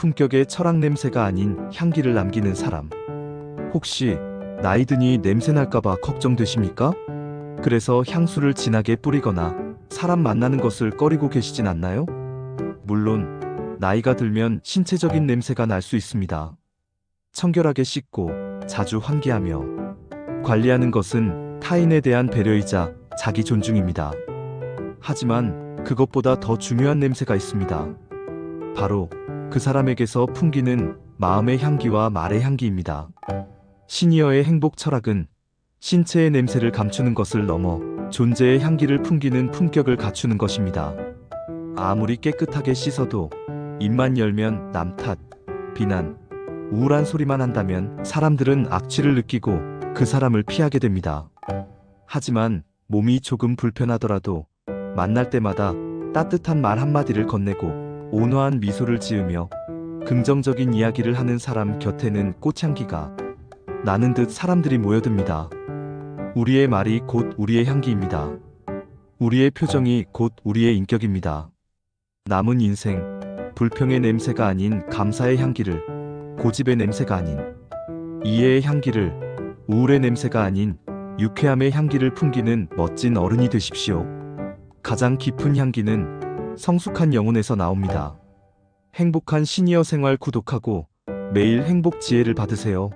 품격의 철학 냄새가 아닌 향기를 남기는 사람. 혹시 나이 드니 냄새 날까봐 걱정되십니까? 그래서 향수를 진하게 뿌리거나 사람 만나는 것을 꺼리고 계시진 않나요? 물론 나이가 들면 신체적인 냄새가 날 수 있습니다. 청결하게 씻고 자주 환기하며 관리하는 것은 타인에 대한 배려이자 자기 존중입니다. 하지만 그것보다 더 중요한 냄새가 있습니다. 바로 그 사람에게서 풍기는 마음의 향기와 말의 향기입니다. 시니어의 행복 철학은 신체의 냄새를 감추는 것을 넘어 존재의 향기를 풍기는 품격을 갖추는 것입니다. 아무리 깨끗하게 씻어도 입만 열면 남 탓, 비난, 우울한 소리만 한다면 사람들은 악취를 느끼고 그 사람을 피하게 됩니다. 하지만 몸이 조금 불편하더라도 만날 때마다 따뜻한 말 한마디를 건네고 온화한 미소를 지으며 긍정적인 이야기를 하는 사람 곁에는 꽃향기가 나는 듯 사람들이 모여듭니다. 우리의 말이 곧 우리의 향기입니다. 우리의 표정이 곧 우리의 인격입니다. 남은 인생, 불평의 냄새가 아닌 감사의 향기를, 고집의 냄새가 아닌 이해의 향기를, 우울의 냄새가 아닌 유쾌함의 향기를 풍기는 멋진 어른이 되십시오. 가장 깊은 향기는 성숙한 영혼에서 나옵니다. 행복한 시니어 생활 구독하고 매일 행복 지혜를 받으세요.